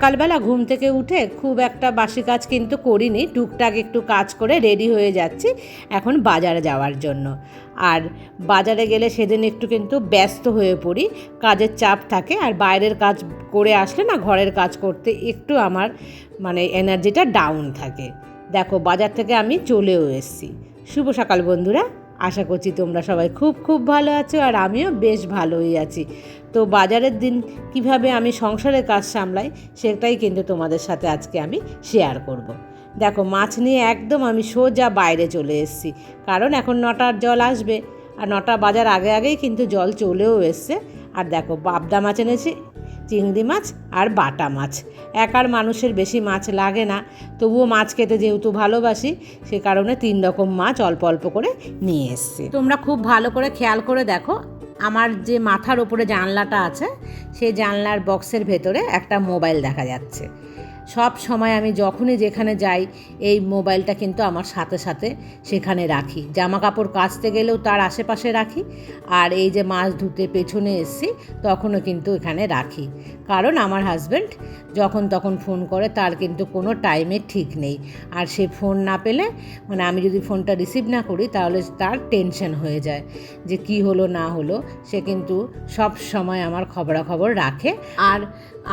সকালবেলা ঘুম থেকে উঠে খুব একটা বাসি কাজ কিন্তু করিনি, টুকটাক একটু কাজ করে রেডি হয়ে যাচ্ছি এখন বাজারে যাওয়ার জন্য। আর বাজারে গেলে সেদিন একটু কিন্তু ব্যস্ত হয়ে পড়ি, কাজের চাপ থাকে আর বাইরের কাজ করে আসলে না ঘরের কাজ করতে একটু আমার মানে এনার্জিটা ডাউন থাকে। দেখো বাজার থেকে আমি চলেও এসেছি। শুভ সকাল বন্ধুরা। আশা করছি তোমরা সবাই খুব খুব ভালো আছো আর আমিও বেশ ভালোই আছি। তো বাজারের দিন কীভাবে আমি সংসারের কাজ সামলাই সেটাই কিন্তু তোমাদের সাথে আজকে আমি শেয়ার করব। দেখো, মাছ নিয়ে একদম আমি সোজা বাইরে চলে এসেছি। কারণ এখন নটার জল আসবে। আর নটা বাজার আগে আগেই কিন্তু জল চলেও এসছে। আর দেখো, বাবদা মাছ এনেছি, চিংড়ি মাছ আর বাটা মাছ। একার মানুষের বেশি মাছ লাগে না, তবুও মাছ খেতে যেহেতু ভালোবাসি, সে কারণে তিন রকম মাছ অল্প অল্প করে নিয়ে এসছি। তোমরা খুব ভালো করে খেয়াল করে দেখো, আমার যে মাথার ওপরে জানলাটা আছে, সেই জানলার বক্সের ভেতরে একটা মোবাইল দেখা যাচ্ছে। সব সময় আমি যখনই যেখানে যাই, এই মোবাইলটা কিন্তু আমার সাথে সাথে সেখানে রাখি। জামা কাপড় কাচতে গেলেও তার আশেপাশে রাখি, আর এই যে মাছ ধুতে পেছনে এসছি, তখনও কিন্তু এখানে রাখি। কারণ আমার হাজব্যান্ড যখন তখন ফোন করে, তার কিন্তু কোনো টাইমের ঠিক নেই। আর সে ফোন না পেলে মানে আমি যদি ফোনটা রিসিভ না করি, তাহলে তার টেনশন হয়ে যায়। যে কি হলো, না হলো, সে কিন্তু সব সময় আমার খবরাখবর রাখে। আর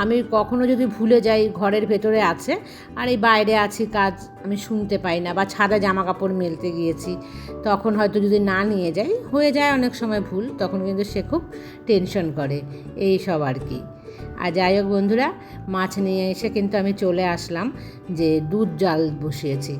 আমি কখনো যদি ভুলে যাই ঘরের ভেতরে আছে, আর এই বাইরে আছি কাজ আমি শুনতে পাই না বা ছাদে জামা কাপড় মেলতে গিয়েছি, তখন হয়তো যদি না নিয়ে যাই, হয়ে যায় অনেক সময় ভুল, তখন কিন্তু সে খুব টেনশন করে, এই সব আর কি। আর যাই হোক বন্ধুরা, মাছ নিয়ে এসে কিন্তু আমি চলে আসলাম যে দুধ জাল বসিয়েছি,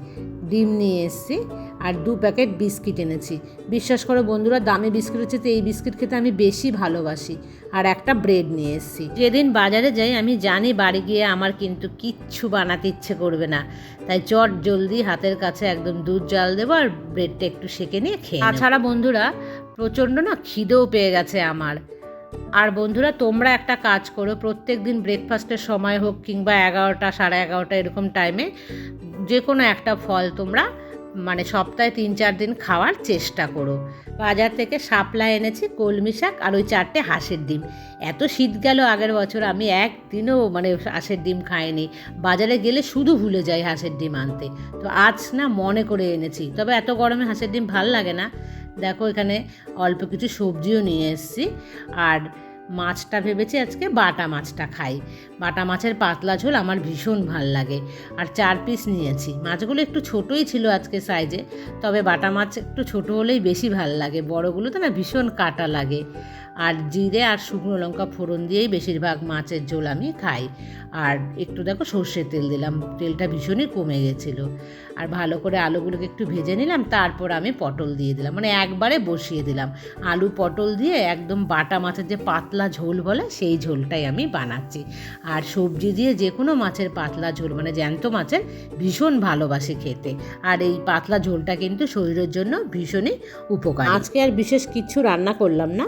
ডিম নিয়ে এসেছি আর দু প্যাকেট বিস্কিট এনেছি। বিশ্বাস করো বন্ধুরা, দামি বিস্কিট হচ্ছে তো এই বিস্কিট খেতে আমি বেশি ভালোবাসি। আর একটা ব্রেড নিয়ে এসেছি। যেদিন বাজারে যাই, আমি জানি বাড়ি গিয়ে আমার কিন্তু কিচ্ছু বানাতে ইচ্ছে করবে না। তাই চট জলদি হাতের কাছে একদম দুধ জাল দেবো আর ব্রেডটা একটু সেকে নিয়ে খেয়ে তাছাড়া বন্ধুরা, প্রচণ্ড না খিদেও পেয়ে গেছে আমার। আর বন্ধুরা, তোমরা একটা কাজ করো, প্রত্যেক দিন ব্রেকফাস্টের সময় হোক কিংবা এগারোটা, সাড়ে এগারোটা এরকম টাইমে যে কোনো একটা ফল তোমরা মানে সপ্তাহে তিন, চার দিন খাওয়ার চেষ্টা করো। বাজার থেকে শাপলা এনেছি, কলমি শাক আর ওই চারটে হাঁসের ডিম। এত শীত গেল আগের বছর, আমি একদিনও মানে হাঁসের ডিম খাইনি। বাজারে গেলে শুধু ভুলে যাই হাঁসের ডিম আনতে। তো আজ না মনে করে এনেছি। তবে এত গরমে হাঁসের ডিম ভালো লাগে না। দেখো এখানে অল্প কিছু সবজিও নিয়ে এসেছি। আর মাছটা ভেবেছি আজকে বাটা মাছটা খাই। বাটা মাছের পাতলা ঝোল আমার ভীষণ ভালো লাগে। আর চার পিস নিয়েছি। মাছগুলো একটু ছোটোই ছিল আজকে সাইজে তবে বাটা মাছ একটু ছোটো হলেই বেশি ভালো লাগে। বড়গুলো তো না ভীষণ কাটা লাগে। আর জিরে আর শুকনো লঙ্কা ফোড়ন দিয়েই বেশিরভাগ মাছের ঝোল আমি খাই। আর একটু দেখো সর্ষের তেল দিলাম, তেলটা ভীষণই কমে গেছিল। আর ভালো করে আলুগুলোকে একটু ভেজে নিলাম, তারপর আমি পটল দিয়ে দিলাম। মানে একবারে বসিয়ে দিলাম। আলু পটল দিয়ে একদম বাটা মাছের যে পাতলা ঝোল বলে, সেই ঝোলটাই আমি বানাচ্ছি। আর সবজি দিয়ে যে কোনো মাছের পাতলা ঝোল মানে জ্যান্ত মাছের, ভীষণ ভালোবাসি খেতে। আর এই পাতলা ঝোলটা কিন্তু শরীরের জন্য ভীষণই উপকার। আজকে আর বিশেষ কিছু রান্না করলাম না।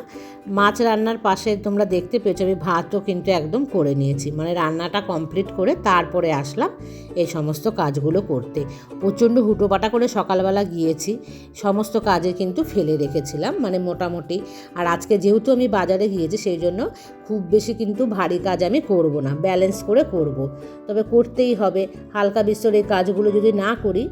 মাছ রান্নার পাশে তোমরা দেখতে পেয়েছ, আমি ভাতও কিন্তু একদম করে নিয়েছি। মানে রান্নাটা কমপ্লিট করে তারপরে আসলাম এই সমস্ত কাজগুলো করতে। প্রচণ্ড হুটোপাটা করে সকালবেলা গিয়েছি, সমস্ত কাজে কিন্তু ফেলে রেখেছিলাম মানে মোটামুটি। আর আজকে যেহেতু আমি বাজারে গিয়েছি, সেই জন্য খুব বেশি কিন্তু ভারী কাজ আমি করব না ব্যালেন্স করে করব। তবে করতেই হবে, হালকা বিস্তর এই কাজগুলো যদি না করি,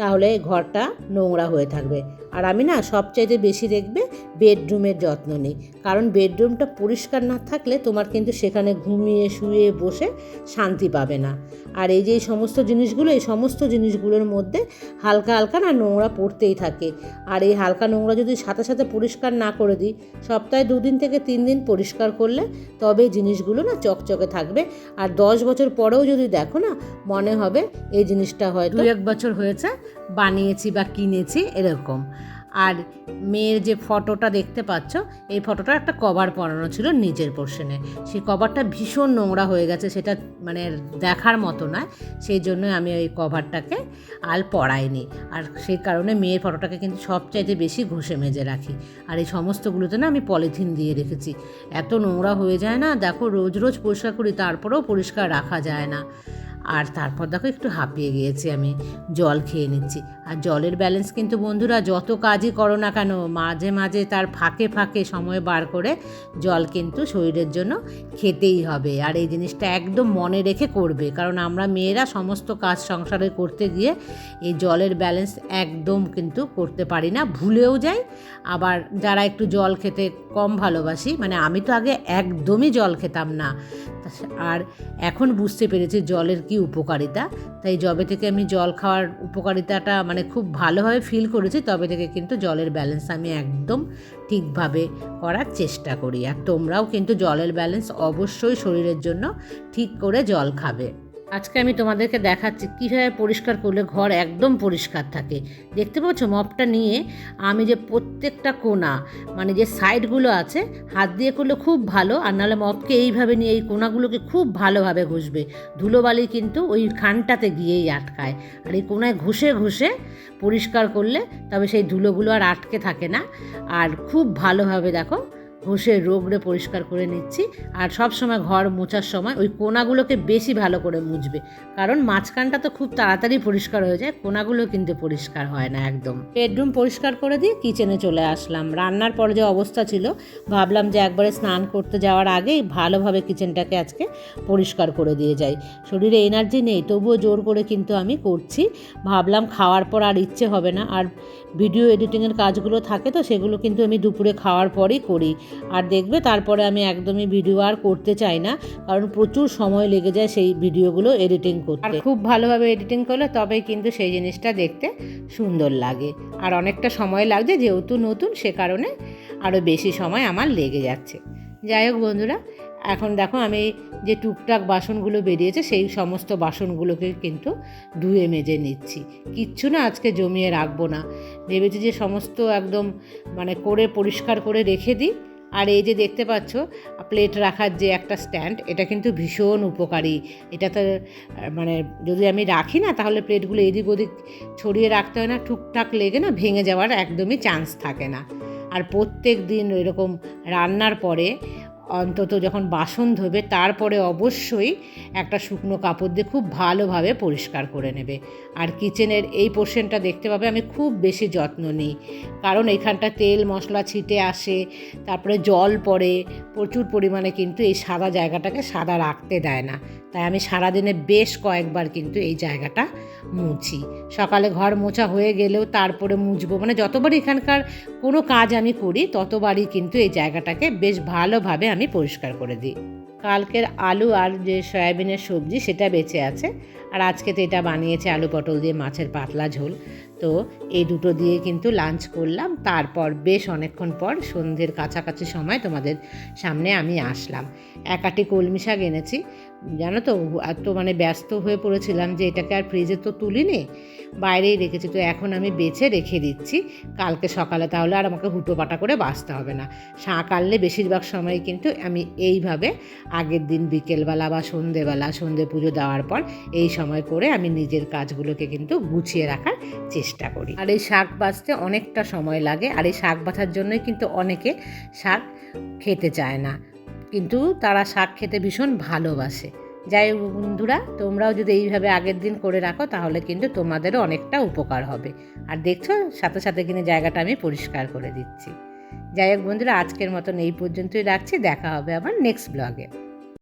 তাহলে ঘরটা নোংরা হয়ে থাকবে। আর আমি না সবচাইতে বেশি দেখবে বেডরুমের যত্ন নিই। কারণ বেডরুমটা পরিষ্কার না থাকলে তোমার কিন্তু সেখানে ঘুমিয়ে শুয়ে বসে শান্তি পাবে না। আর এই যে এই সমস্ত জিনিসগুলো, এই সমস্ত জিনিসগুলোর মধ্যে হালকা হালকা না নোংরা পড়তেই থাকে। আর এই হালকা নোংরা যদি সাথে সাথে পরিষ্কার না করে দিই, সপ্তাহে দুদিন থেকে তিন দিন পরিষ্কার করলে তবে এই জিনিসগুলো না চকচকে থাকবে। আর দশ বছর পরেও যদি দেখো না, মনে হবে এই জিনিসটা হয়তো দু এক বছর হয়েছে, বানিয়েছি বা কিনেছি, এরকম। আর মেয়ের যে ফটোটা দেখতে পাচ্ছ, এই ফটোটা একটা কভার পরানো ছিল নিজের পোর্শনে সেই কভারটা ভীষণ নোংরা হয়ে গেছে, সেটা মানে দেখার মতো নয়। সেই জন্য আমি ওই কভারটাকে আল পরাইনি। আর সেই কারণে মেয়ের ফটোটাকে কিন্তু সবচাইতে বেশি ঘষে মেজে রাখি। আর এই সমস্তগুলোতে না আমি পলিথিন দিয়ে রেখেছি। এত নোংরা হয়ে যায় না, দেখো রোজ রোজ পরিষ্কার করি, তারপরেও পরিষ্কার রাখা যায় না। আর তারপর দেখো একটু হাঁপিয়ে গিয়েছি আমি, জল খেয়ে নিচ্ছি। আর জলের ব্যালেন্স কিন্তু বন্ধুরা যত কাজই করো না কেন, মাঝে মাঝে তার ফাঁকে ফাঁকে সময় বার করে জল কিন্তু শরীরের জন্য খেতেই হবে। আর এই জিনিসটা একদম মনে রেখে করবে, কারণ আমরা মেয়েরা সমস্ত কাজ সংসারে করতে গিয়ে এই জলের ব্যালেন্স একদম কিন্তু করতে পারি না, ভুলেও যাই। আবার যারা একটু জল খেতে কম ভালোবাসি মানে আমি তো আগে একদমই জল খেতাম না। আর এখন বুঝতে পেরেছি জলের কি উপকারিতা? তাই যবে থেকে আমি জল খাওয়ার উপকারিতাটা মানে খুব ভালোভাবে ফিল করেছি, তবে থেকে কিন্তু জলের ব্যালেন্স আমি একদম ঠিকভাবে করার চেষ্টা করি। আর তোমরাও কিন্তু জলের ব্যালেন্স অবশ্যই শরীরের জন্য ঠিক করে জল খাবে। আজকে আমি তোমাদেরকে দেখাচ্ছি কীভাবে পরিষ্কার করলে ঘর একদম পরিষ্কার থাকে। দেখতে পাচ্ছ মপটা নিয়ে আমি যে প্রত্যেকটা কোণা মানে যে সাইডগুলো আছে, হাত দিয়ে করলে খুব ভালো, আর নাহলে মপকে এইভাবে নিয়ে এই কোণাগুলোকে খুব ভালোভাবে ঘষবে। ধুলোবালি কিন্তু ওই খানটাতে গিয়েই আটকায়। আর এই কোনায় ঘষে ঘষে পরিষ্কার করলে তবে সেই ধুলোগুলো আর আটকে থাকে না। আর খুব ভালোভাবে দেখো ঘষে রোগড়ে পরিষ্কার করে নিচ্ছি। আর সব সময় ঘর মোছার সময় ওই কোনাগুলোকে বেশি ভালো করে মুছবে। কারণ মাঝখানটা তো খুব তাড়াতাড়ি পরিষ্কার হয়ে যায়, কোনাগুলো কিন্তু পরিষ্কার হয় না একদম। বেডরুম পরিষ্কার করে দিয়ে কিচেনে চলে আসলাম। রান্নার পর যে অবস্থা ছিল, ভাবলাম যে একবারে স্নান করতে যাওয়ার আগেই ভালোভাবে কিচেনটাকে আজকে পরিষ্কার করে দিয়ে যাই। শরীরে এনার্জি নেই, তবুও জোর করে কিন্তু আমি করছি। ভাবলাম খাওয়ার পর আর ইচ্ছে হবে না। আর ভিডিও এডিটিংয়ের কাজগুলো থাকে তো, সেগুলো কিন্তু আমি দুপুরে খাওয়ার পরেই করি। আর দেখবে তারপরে আমি একদমই ভিডিও আর করতে চাই না, কারণ প্রচুর সময় লেগে যায় সেই ভিডিওগুলো এডিটিং করতে। আর খুব ভালোভাবে এডিটিং করলে তবেই কিন্তু সেই জিনিসটা দেখতে সুন্দর লাগে। আর অনেকটা সময় লাগছে যেহেতু নতুন, সে কারণে আরও বেশি সময় আমার লেগে যাচ্ছে। যাই হোক বন্ধুরা, এখন দেখো আমি যে টুকটাক বাসনগুলো বেরিয়েছে সেই সমস্ত বাসনগুলোকে কিন্তু ধুয়ে মেজে নিচ্ছি। কিচ্ছু না আজকে জমিয়ে রাখব না। ভেবেছি যে সমস্ত একদম মানে করে পরিষ্কার করে রেখে দিই। আর এই যে দেখতে পাচ্ছ প্লেট রাখার যে একটা স্ট্যান্ড এটা কিন্তু ভীষণ উপকারী। এটাতে মানে যদি আমি রাখি না, তাহলে প্লেটগুলো এদিক ওদিক ছড়িয়ে রাখতে হয় না, টুকটাক লেগে না ভেঙে যাওয়ার একদমই চান্স থাকে না। আর প্রত্যেক দিন এরকম রান্নার পরে অন্তত যখন বাসন ধোবে, তারপরে অবশ্যই একটা শুকনো কাপড় দিয়ে খুব ভালোভাবে পরিষ্কার করে নেবে। আর কিচেনের এই পোর্শনটা দেখতে পাবে, আমি খুব বেশি যত্ন নিই। কারণ এখানটা তেল মশলা ছিটে আসে, তারপরে জল পড়ে, প্রচুর পরিমাণে কিন্তু এই সাদা জায়গাটাকে সাদা রাখতে দেয় না। তাই আমি সারাদিনে বেশ কয়েকবার কিন্তু এই জায়গাটা মুছি। সকালে ঘর মোছা হয়ে গেলেও তারপরে মুছবো। মানে যতবার এখানকার কোনো কাজ আমি করি, ততবারই কিন্তু এই জায়গাটাকে বেশ ভালোভাবে আমি পরিষ্কার করে দিই। কালকের আলু আর যে সয়াবিনের সবজি সেটা বেঁচে আছে। আর আজকে তো এটা বানিয়েছে আলু পটল দিয়ে মাছের পাতলা ঝোল। তো এই দুটো দিয়ে কিন্তু লাঞ্চ করলাম। তারপর বেশ অনেকক্ষণ পর সন্ধ্যের কাছাকাছি সময় তোমাদের সামনে আমি আসলাম। একাটি কলমি শাক এনেছি। জানো তো, এত মানে ব্যস্ত হয়ে পড়েছিলাম যে এটাকে আর ফ্রিজে তো তুলিনি, বাইরেই রেখেছি। তো এখন আমি বেছে রেখে দিচ্ছি। কালকে সকালে তাহলে আর আমাকে হুটো পাটা করে বাঁচতে হবে না। আনলে বেশিরভাগ সময় কিন্তু আমি এইভাবে আগের দিন বিকেলবেলা বা সন্ধেবেলা সন্ধে পুজো দেওয়ার পর এই সময় করে আমি নিজের কাজগুলোকে কিন্তু গুছিয়ে রাখার চেষ্টা করি। আর এই শাক বাছতে অনেকটা সময় লাগে। আর এই শাক বাছার জন্যই কিন্তু অনেকে শাক খেতে চায় না। কিন্তু তারা শাক খেতে ভীষণ ভালোবাসে। যাই বন্ধুরা, তোমরাও যদি এইভাবে আগের দিন করে রাখো, তাহলে কিন্তু তোমাদেরও অনেকটা উপকার হবে। আর দেখছ, সাথে সাথে কিনে জায়গাটা আমি পরিষ্কার করে দিচ্ছি। যাই হোক বন্ধুরা, আজকের মতন এই পর্যন্তই রাখছি। দেখা হবে আবার নেক্সট ব্লগে